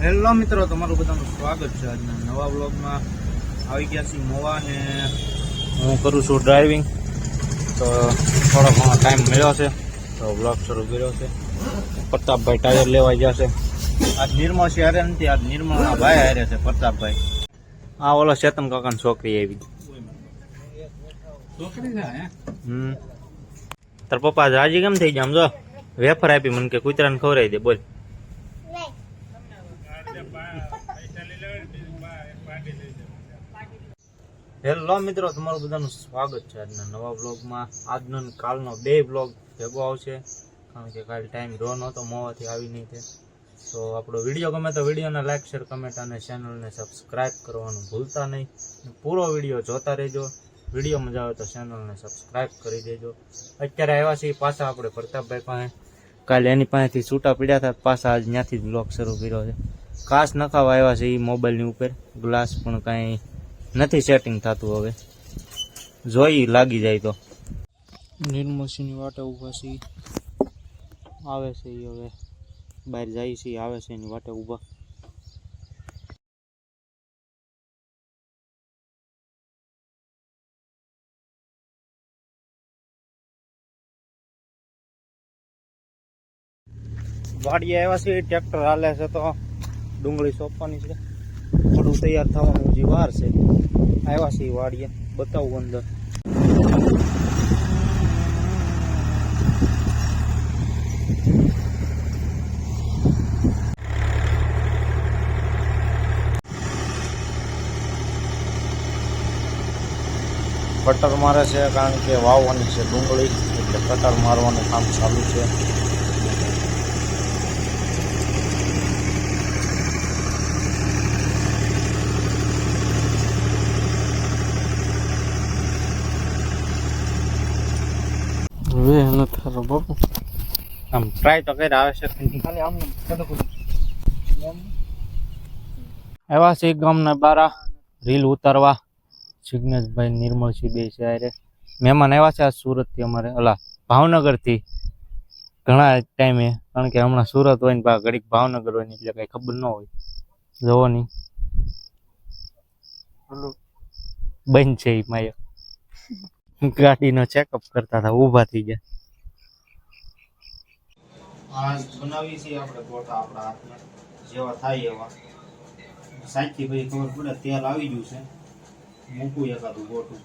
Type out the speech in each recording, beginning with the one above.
Hello મિત્રો તમારું બધાનું સ્વાગત છે આજના નવા બ્લોગમાં આવી ગયા છીએ મોવા ને હું કરું છું ડ્રાઇવિંગ તો થોડો ઘણો ટાઈમ મળ્યો છે. તો બ્લોગ શરૂ કર્યો છે. પ્રતાપભાઈ ટાયર લેવા ગયા છે. આજ નિર્મળ છે હારે નથી આજ નિર્મળના ભાઈ હારે છે પ્રતાપભાઈ. આ ઓલો ચેતન કાકાની છોકરી આવી. હમ. તાર પપ્પા રાજી કેમ થઈ જાય આમ જો વેફર આપી મને કે કૂતરાને ખવડાવી દે બોલ. હેલો મિત્રો, તમારું બધાનું સ્વાગત છે આજના નવા બ્લોગમાં આજનો કાલનો બે બ્લોગ ભેગો આવશે, કારણ કે કાલ ટાઈમ રહ્યો નહોતો મોવાથી આવી નહીં તે. આપણો વીડિયો ગમે તો વિડીયોને લાઈક શેર કમેન્ટ અને ચેનલને સબસ્ક્રાઇબ કરવાનું ભૂલતા નહીં. પૂરો વીડિયો જોતા રહેજો. વીડિયો મજા આવે તો ચેનલને સબસ્ક્રાઈબ કરી દેજો. અત્યારે આવ્યા છીએ પાછા આપણે પ્રતાપભાઈ પાસે. કાલે એની પાસેથી છૂટા પીડ્યા હતા, પાછા આજ ત્યાંથી બ્લોગ શરૂ કર્યો છે. ખાસ નખાવા આવ્યા છે એ મોબાઈલની ઉપર. ગ્લાસ પણ કાંઈ નથી સેટિંગ થતું હવે. જોઈ લાગી જાય તો. નિર્મસીની વાટે ઊભા છે. આવે છે એ હવે. બહાર જાય છે આવે છે એની વાટે ઊભા. વાડીએ આવ્યા છે ટ્રેક્ટર હાલે છે તો. ડુંગળી સોંપવાની છે. થોડું તૈયાર થવાનું હજી વાર છે, આવ્યા છે વાડીએ. બતાવું અંદર. કટર મારે છે કારણ કે વાવવાની છે ડુંગળી, એટલે કટર મારવાનું કામ ચાલુ છે. હવે એનો થારો બાપુ. આમ ટ્રાય તો કરી આવે છે. ખાલી આમ આવ્યા છે ગામના બારા રીલ ઉતારવા. જિગ્નેશભાઈ નિર્મળસિંહ બે છે અરે મહેમાન આવ્યા છે આ સુરતથી અમારે. અલા ભાવનગરથી. ઘણા ટાઈમે કારણ કે હમણાં સુરત હોય ને પા ઘડીક ભાવનગર હોય ને એટલે કાંઈ ખબર ન હોય. જવાની નહીં. બંધ છે એ માયો. ગાડીનો ચેકઅપ કરતા હતા ઊભા થઈ ગયા. આ બનાવી છે આપણે ગોટા આપણા હાથમાં જેવા થાય એવા. સાચી ભાઈ ખબર પડે તેલ આવી ગયું છે. મૂકું એકાદું ગોટું.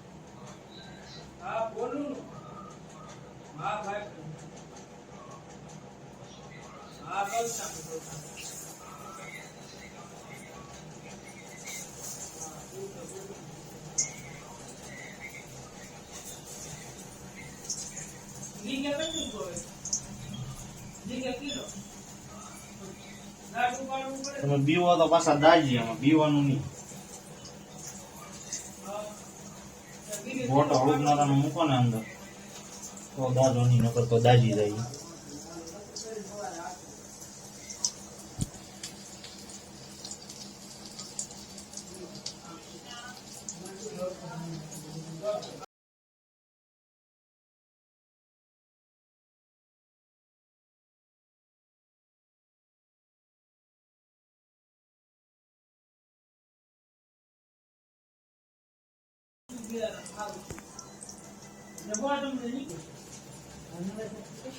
તમે બીવો તો પાછા દાજી એમાં બીવાનું નહીં ગોટો હળુદનારાનો મૂકો ને અંદર તો દાદો નહીં નકર તો દાજી જાય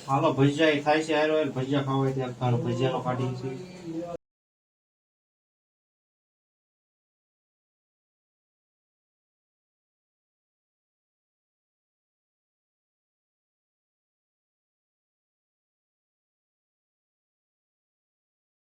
હાલો ભજીયા થાય છે હારો ભજીયા ખાવા હોય ભજીયા ભજીયાનો કાઢી છે.